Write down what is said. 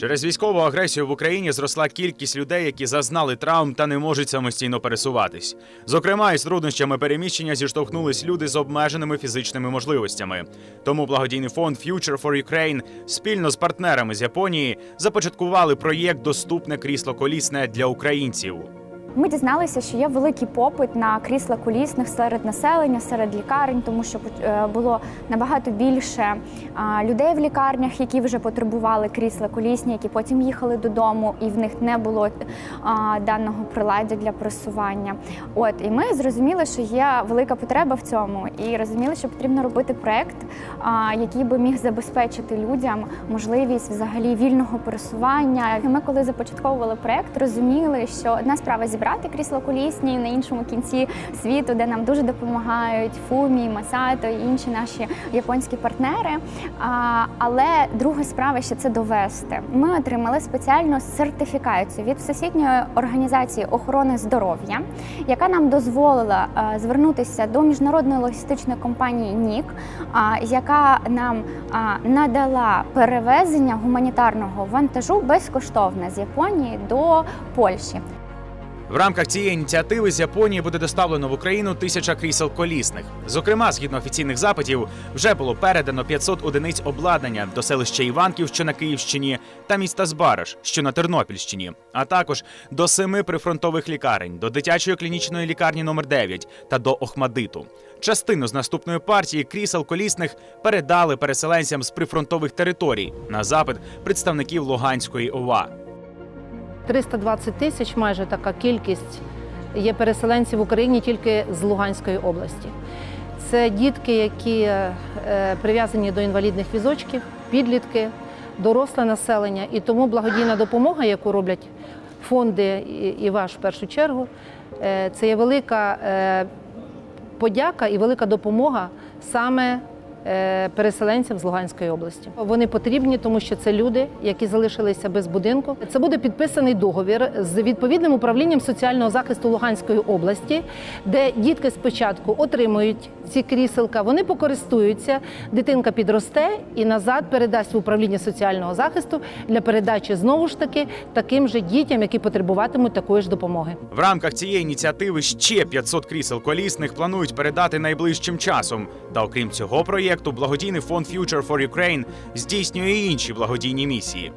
Через військову агресію в Україні зросла кількість людей, які зазнали травм та не можуть самостійно пересуватись. Зокрема, із труднощами переміщення зіштовхнулись люди з обмеженими фізичними можливостями. Тому благодійний фонд Future for Ukraine спільно з партнерами з Японії започаткували проєкт Доступне крісло колісне для українців. Ми дізналися, що є великий попит на крісла колісних серед населення, серед лікарень, тому що е, було набагато більше людей в лікарнях, які вже потребували крісла колісні, які потім їхали додому, і в них не було даного приладдя для просування. От і ми зрозуміли, що є велика потреба в цьому, і розуміли, що потрібно робити проект, який би міг забезпечити людям можливість взагалі вільного пересування. Ми, коли започатковували проект, розуміли, що одна справа зібрати крісло колісні на іншому кінці світу, де нам дуже допомагають Фумі, Масато і інші наші японські партнери. Але друга справа ще це довести. Ми отримали спеціальну сертифікацію від Всесвітньої організації охорони здоров'я, яка нам дозволила а, звернутися до міжнародної логістичної компанії НІК, яка нам надала перевезення гуманітарного вантажу безкоштовне з Японії до Польщі. В рамках цієї ініціативи з Японії буде доставлено в Україну тисяча крісел колісних. Зокрема, згідно офіційних запитів, вже було передано 500 одиниць обладнання до селища Іванків, що на Київщині, та міста Збараж, що на Тернопільщині, а також до семи прифронтових лікарень, до дитячої клінічної лікарні номер 9 та до Охмадиту. Частину з наступної партії крісел колісних передали переселенцям з прифронтових територій на запит представників Луганської ОВА. 320 тисяч, майже така кількість є переселенців в Україні тільки з Луганської області. Це дітки, які е, прив'язані до інвалідних візочків, підлітки, доросле населення. І тому благодійна допомога, яку роблять фонди і- ваш в першу чергу, е, це є велика е, подяка і велика допомога саме переселенцям з Луганської області. Вони потрібні, тому що це люди, які залишилися без будинку. Це буде підписаний договір з відповідним управлінням соціального захисту Луганської області, де дітки спочатку отримують ці кріселка, вони покористуються, дитинка підросте і назад передасть в управління соціального захисту для передачі знову ж таки таким же дітям, які потребуватимуть такої ж допомоги. В рамках цієї ініціативи ще 500 крісел колісних планують передати найближчим часом. Та окрім цього проєкту, благодійний фонд Future for Ukraine здійснює інші благодійні місії.